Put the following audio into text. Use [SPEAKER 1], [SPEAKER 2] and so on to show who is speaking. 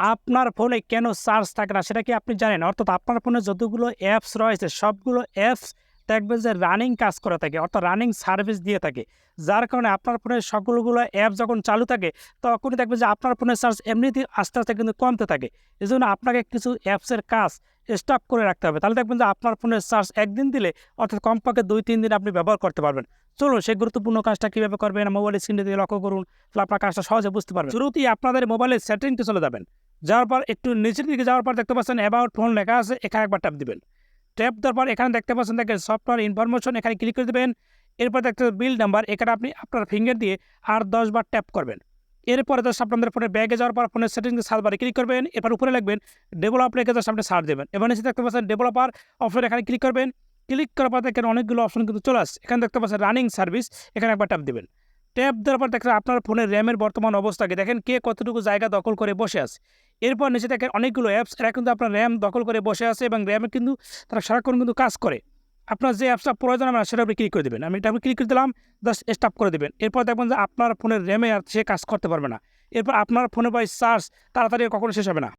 [SPEAKER 1] আপনার ফোনে কেন চার্জ থাকে না, সেটা কি আপনি জানেন? অর্থাৎ আপনার ফোনে যতগুলো অ্যাপস রয়েছে, সবগুলো অ্যাপস দেখবেন যে রানিং কাজ করে থাকে, অর্থাৎ রানিং সার্ভিস দিয়ে থাকে। যার কারণে আপনার ফোনে সকলগুলো অ্যাপ যখন চালু থাকে, তখনই দেখবেন যে আপনার ফোনের চার্জ এমনিতেই আস্তে আস্তে কিন্তু কমতে থাকে। এই জন্য আপনাকে কিছু অ্যাপসের কাজ স্টপ করে রাখতে হবে। তাহলে দেখবেন যে আপনার ফোনের চার্জ একদিন দিলে, অর্থাৎ কমপক্ষে দুই, তিন দিন আপনি ব্যবহার করতে পারবেন। চলুন সেই গুরুত্বপূর্ণ কাজটা কীভাবে করবেন মোবাইল স্ক্রিনে দিয়ে লক্ষ্য করুন, তাহলে আপনার কাজটা সহজে বুঝতে পারবেন। শুরুতেই আপনাদের মোবাইলের সেটিংতে চলে যাবেন। যাওয়ার পর একটু নিচের দিকে যাওয়ার পর দেখতে পাচ্ছেন অ্যাবাউট ফোন লেখা আছে, এখানে একবার ট্যাপ দিবেন। ট্যাপ দেওয়ার পর এখানে দেখতে পাচ্ছেন দেখেন সফটওয়্যার ইনফরমেশন এখানে ক্লিক করে দেবেন। এরপর দেখতে বিল নাম্বার এখানে আপনি আপনার ফিঙ্গার দিয়ে আর দশ বার ট্যাপ করবেন। এরপরে জাস্ট আপনাদের ফোনের ব্যাগে যাওয়ার পর ফোনের সেটিংসে সার্চ বারে ক্লিক করবেন। এরপর উপরে লিখবেন ডেভেলপ রেখে জাস্ট আপনি সার্চ দেবেন। এবার নিচে দেখতে পাচ্ছেন ডেভেলপার অপশন এখানে ক্লিক করবেন। ক্লিক করার পর দেখেন অনেকগুলো অপশন কিন্তু চলে আসছে। এখানে দেখতে পাচ্ছেন রানিং সার্ভিস এখানে একবার ট্যাপ দেবেন। ট্যাপ দেওয়ার পর দেখেন আপনার ফোনের র্যামের বর্তমান অবস্থাকে দেখেন কে কতটুকু জায়গা দখল করে বসে আছে। এরপর নিচে দেখেন অনেকগুলো অ্যাপস এরা কিন্তু আপনার র্যাম দখল করে বসে আছে এবং র্যামে কিন্তু তারা সারাক্ষণ কিন্তু কাজ করে। আপনার যে অ্যাপসটা প্রয়োজন আমরা সেটা আপনি ক্লিক করে দেবেন। আমি এটা আপনি ক্লিক করে দিলাম জাস্ট স্টপ করে দেবেন। এরপর দেখবেন যে আপনার ফোনের র্যামে আর সে কাজ করতে পারবে না। এরপর আপনার ফোনে বাই চার্জ তাড়াতাড়ি কখনো শেষ হবে না।